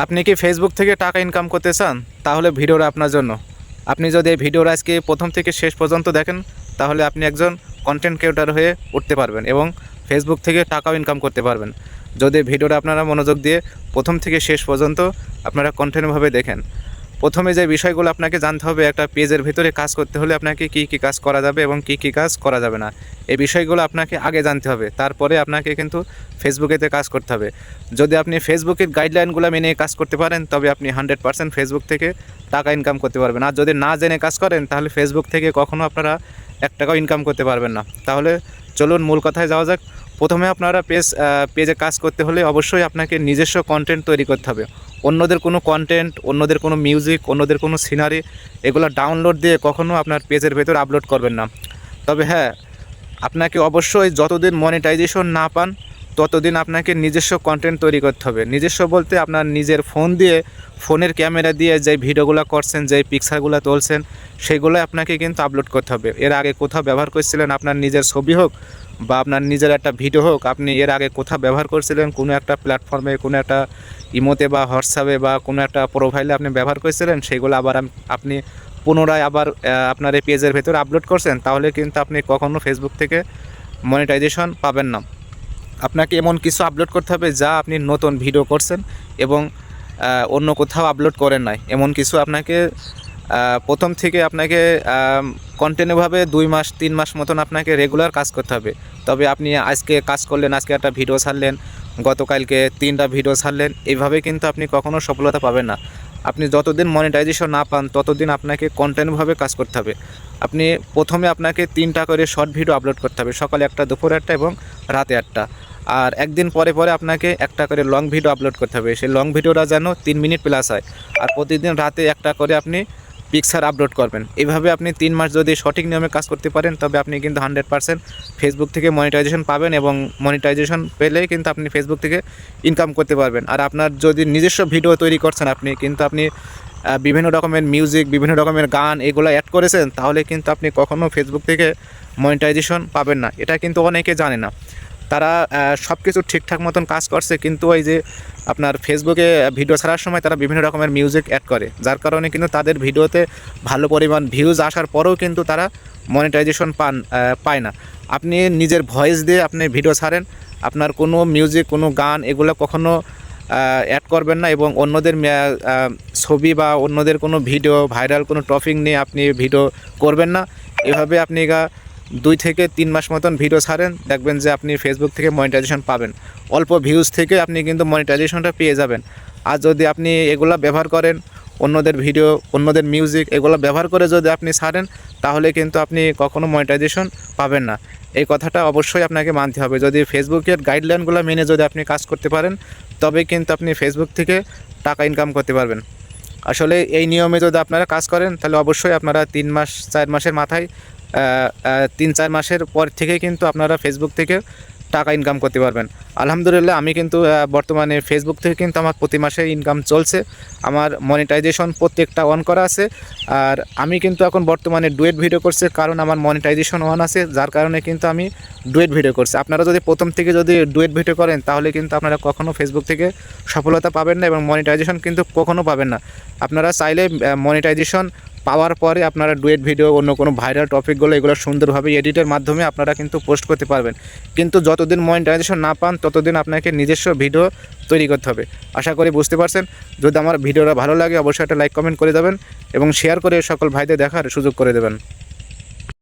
আপনি কি ফেসবুক থেকে টাকা ইনকাম করতে চান? তাহলে ভিডিওটা আপনার জন্য। আপনি যদি এই ভিডিওর আজকে প্রথম থেকে শেষ পর্যন্ত দেখেন, তাহলে আপনি একজন কন্টেন্ট ক্রিয়েটার হয়ে উঠতে পারবেন এবং ফেসবুক থেকে টাকাও ইনকাম করতে পারবেন। যদি ভিডিওটা আপনারা মনোযোগ দিয়ে প্রথম থেকে শেষ পর্যন্ত আপনারা কন্টেন্টভাবে দেখেন প্রথমে যে বিষয়গুলো আপনাকে জানতে হবে, একটা পেজের ভিতরে কাজ করতে হলে আপনাকে কী কী কাজ করা যাবে এবং কী কী কাজ করা যাবে না। এই বিষয়গুলো আপনাকে আগে জানতে হবে, তারপরে আপনাকে কিন্তু ফেসবুকেতে কাজ করতে হবে। যদি আপনি ফেসবুকের গাইডলাইনগুলো মেনে কাজ করতে পারেন, তবে আপনি হান্ড্রেড পার্সেন্ট ফেসবুক থেকে টাকা ইনকাম করতে পারবেন। আর যদি না জেনে কাজ করেন, তাহলে ফেসবুক থেকে কখনো আপনারা এক টাকাও ইনকাম করতে পারবেন না। তাহলে চলুন মূল কথায় যাওয়া যাক। প্রথমে আপনারা পেজ পেজে কাজ করতে হলে অবশ্যই আপনাকে নিজস্ব কন্টেন্ট তৈরি করতে হবে। অন্যদের কোনো কন্টেন্ট অন্যদের কোনো মিউজিক অন্যদের কোনো সিনারি এগুলো ডাউনলোড দিয়ে কখনো আপনার পেজের ভেতর আপলোড করবেন না। তবে হ্যাঁ আপনাকে অবশ্যই যতদিন মনিটাইজেশন না পান, ততদিন আপনাকে নিজস্ব কন্টেন্ট তৈরি করতে হবে। নিজস্ব বলতে আপনার নিজের ফোন দিয়ে ফোনের ক্যামেরা দিয়ে যে ভিডিওগুলো করছেন, যে পিকচারগুলো তুলছেন সেগুলো আপনাকে কিন্তু আপলোড করতে হবে। এর আগে কোথাও ব্যবহার করছিলেন, আপনার নিজের ছবি হোক বা আপনার নিজের একটা ভিডিও হোক, আপনি এর আগে কোথাও ব্যবহার করছিলেন? কোনো একটা প্ল্যাটফর্মে কোনো একটা ইমোতে বা হোয়াটসঅ্যাপে বা কোনো একটা প্রোফাইলে আপনি ব্যবহার করেছিলেন? সেগুলো আবার আপনি পুনরায় আবার আপনার এই পেজের ভেতরে আপলোড করছেন? তাহলে কিন্তু আপনি কখনো ফেসবুক থেকে মনিটাইজেশন পাবেন না। আপনাকে এমন কিছু আপলোড করতে হবে যা আপনি নতুন ভিডিও করছেন এবং অন্য কোথাও আপলোড করেন নাই। এমন কিছু আপনাকে প্রথম থেকে আপনাকে কন্টিনিউভাবে দুই মাস, তিন মাস মতন আপনাকে রেগুলার কাজ করতে হবে। তবে আপনি আজকে কাজ করলেন, আজকে একটা ভিডিও ছাড়লেন, গতকালকে তিনটা ভিডিও ছাড়লেন এইভাবে কিন্তু আপনি কখনও সফলতা পাবেন না। আপনি যতদিন মনিটাইজেশন না পান, ততদিন আপনাকে কন্টেন্টভাবে কাজ করতে হবে। আপনি প্রথমে আপনাকে তিনটা করে শর্ট ভিডিও আপলোড করতে হবে, সকালে একটা, দুপুরে একটা এবং রাতে একটা। আর একদিন পরে পরে আপনাকে একটা করে লং ভিডিও আপলোড করতে হবে। সেই লং ভিডিওটা যেন তিন মিনিট প্লাস হয়। আর প্রতিদিন রাতে একটা করে আপনি পিকচার আপলোড করবেন। এইভাবে আপনি তিন মাস যদি সঠিক নিয়মে কাজ করতে পারেন, তবে আপনি কিন্তু হান্ড্রেড পার্সেন্ট ফেসবুক থেকে মনিটাইজেশন পাবেন এবং মনিটাইজেশন পেলেই কিন্তু আপনি ফেসবুক থেকে ইনকাম করতে পারবেন। আর আপনার যদি নিজস্ব ভিডিও তৈরি করছেন, আপনি কিন্তু আপনি বিভিন্ন রকমের মিউজিক বিভিন্ন রকমের গান এগুলো অ্যাড করেছেন, তাহলে কিন্তু আপনি কখনও ফেসবুক থেকে মনিটাইজেশন পাবেন না। এটা কিন্তু অনেকে জানে না। তারা সব কিছু ঠিকঠাক মতন কাজ করছে, কিন্তু ওই যে আপনার ফেসবুকে ভিডিও ছাড়ার সময় তারা বিভিন্ন রকমের মিউজিক অ্যাড করে। যার কারণে কিন্তু তাদের ভিডিওতে ভালো পরিমাণ ভিউজ আসার পরেও কিন্তু তারা মনিটাইজেশন পান পায় না। আপনি নিজের ভয়েস দিয়ে আপনি ভিডিও ছাড়েন, আপনার কোনো মিউজিক কোনো গান এগুলো কখনো অ্যাড করবেন না এবং অন্যদের ছবি বা অন্যদের কোনো ভিডিও ভাইরাল কোনো টপিক নিয়ে আপনি ভিডিও করবেন না। এভাবে আপনি দুই থেকে তিন মাস মতন ভিডিও ছাড়েন, দেখবেন যে আপনি ফেসবুক থেকে মনিটাইজেশন পাবেন। অল্প ভিউজ থেকে আপনি কিন্তু মনিটাইজেশনটা পেয়ে যাবেন। আর যদি আপনি এগুলা ব্যবহার করেন, অন্যদের ভিডিও অন্যদের মিউজিক এগুলো ব্যবহার করে যদি আপনি ছাড়েন, তাহলে কিন্তু আপনি কখনো মনিটাইজেশন পাবেন না। এই কথাটা অবশ্যই আপনাকে মানতে হবে। যদি ফেসবুকের গাইডলাইনগুলো মেনে যদি আপনি কাজ করতে পারেন, তবে কিন্তু আপনি ফেসবুক থেকে টাকা ইনকাম করতে পারবেন। আসলে এই নিয়মে যদি আপনারা কাজ করেন, তাহলে অবশ্যই আপনারা তিন মাস, চার মাসের মাথায় তিন চার মাসের পর থেকে কিন্তু আপনারা ফেসবুক থেকে টাকা ইনকাম করতে পারবেন। আলহামদুলিল্লাহ, আমি কিন্তু বর্তমানে ফেসবুক থেকে কিন্তু আমার প্রতি মাসে ইনকাম চলছে। আমার মনিটাইজেশন প্রত্যেকটা অন করা আছে। আর আমি কিন্তু এখন বর্তমানে ডুয়েট ভিডিও করছি, কারণ আমার মনিটাইজেশন অন আছে, যার কারণে কিন্তু আমি ডুয়েট ভিডিও করছি। আপনারা যদি প্রথম থেকে যদি ডুয়েট ভিডিও করেন, তাহলে কিন্তু আপনারা কখনও ফেসবুক থেকে সফলতা পাবেন না এবং মনিটাইজেশন কিন্তু কখনো পাবেন না। আপনারা চাইলে মনিটাইজেশন পাওয়ার পরে আপনারা ডুয়েট ভিডিও, অন্য কোনো ভাইরাল টপিকগুলো এগুলো সুন্দরভাবে এডিটের মাধ্যমে আপনারা কিন্তু পোস্ট করতে পারবেন। কিন্তু যতদিন মনিটাইজেশন না পান, ততদিন আপনাকে নিজস্ব ভিডিও তৈরি করতে হবে। আশা করি বুঝতে পারছেন। যদি আমার ভিডিওটা ভালো লাগে, অবশ্যই একটা লাইক কমেন্ট করে দেবেন এবং শেয়ার করে সকল ভাইদের দেখার সুযোগ করে দেবেন।